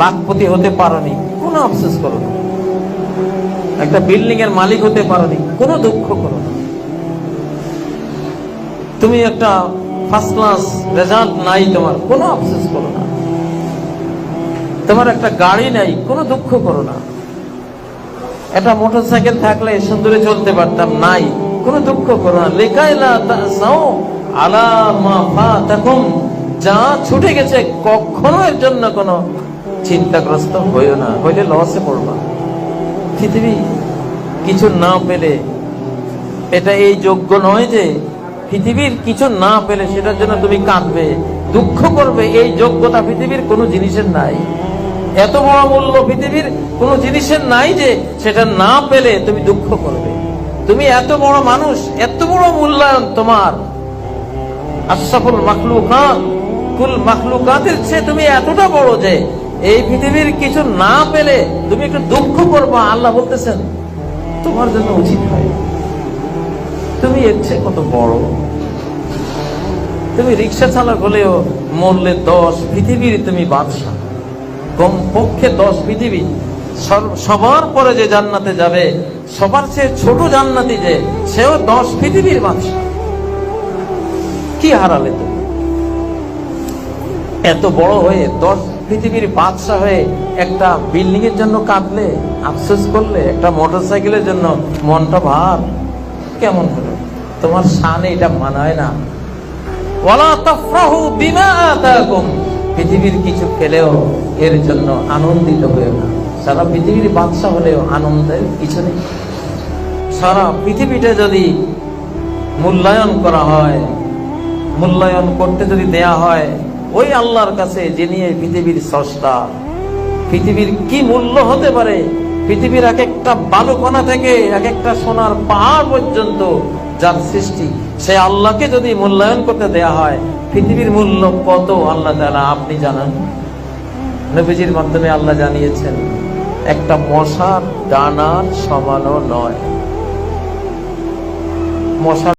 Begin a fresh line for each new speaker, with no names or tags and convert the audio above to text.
লাখপতি হতে পারোনি, কোনো আফসোস করো না। একটা বিল্ডিং এর মালিক হতে পারোনি, কোনো দুঃখ করো না। তুমি একটা ফার্স্ট ক্লাস রেজাল্ট নাই তোমার, কোনো আফসোস করো না। তোমার একটা গাড়ি নাই, কোনো দুঃখ করো না। একটা মোটর সাইকেল থাকলে সুন্দরে চলতে পারতাম, নাই, কোনো দুঃখ করো না। লেখাইলা আলা মা যা ছুটে গেছে কখনো এর জন্য কোনো চিন্তাগ্রস্ত হইও না, হইলে লসে পড়বা। পৃথিবী কিছু না পেলে, এটা এই যোগ্য নয় যে পৃথিবীর কিছু না পেলে সেটার জন্য তুমি কাঁদবে, দুঃখ করবে, এই যোগ্যতা পৃথিবীর কোনো জিনিসের নাই। এত বড় মূল্য পৃথিবীর কোনো জিনিসের নাই যে সেটা না পেলে তুমি দুঃখ করবে। তুমি এত বড় মানুষ, এত বড় মূল্যায়ন তোমার। আশরাফুল মাখলুকাত, কুল মাখলুকাতের চেয়ে তুমি এতটা বড় যে এই পৃথিবীর কিছু না পেলে তুমি একটু দুঃখ করবা, আল্লাহ বলতেছেন, তোমার জন্য উচিত হয়। তুমি এর চেয়ে কত বড়? তুমি রিক্সা চালক হলেও মরলে দশ পৃথিবীর তুমি বাদশাহ। কমপক্ষে দশ পৃথিবী। সবার পরে যে জান্নাতে যাবে, সবার চেয়ে ছোট জান্নাতি যে, সেও দশ পৃথিবীর বাদশাহ। কি হারালে তুমি? এত বড় হয়ে দশ পৃথিবীর বাদশাহ হয়ে একটা বিল্ডিং এর জন্য কাঁদলে, আফসোস করলে, একটা মোটর সাইকেলের জন্য মনটা ভার। কেমন হলো? তোমার শানে এটা মানায় না। ওয়ালা তাফরাহু বিমা আতাকুম। পৃথিবীর কিছু পেলেও এর জন্য আনন্দিত হয়েও না। সারা পৃথিবীর বাদশাহ হলেও আনন্দের কিছু নেই। সারা পৃথিবীটা যদি মূল্যায়ন করা হয়, মূল্যায়ন করতে যদি দেয়া হয় ওই আল্লাহর কাছে যিনি এই পৃথিবীর স্রষ্টা, পৃথিবীর কি মূল্য হতে পারে? পৃথিবীর এক একটা বালুকণা থেকে এক একটা সোনার পাহাড় পর্যন্ত যার সৃষ্টি, সে আল্লাহকে যদি মূল্যায়ন করতে দেয়া হয়, পৃথিবীর মূল্য কত আল্লাহ তাআলা আপনি জানান? নবীজির মাধ্যমে আল্লাহ জানিয়েছেন, একটা মশার ডানার সমানও নয়। মশার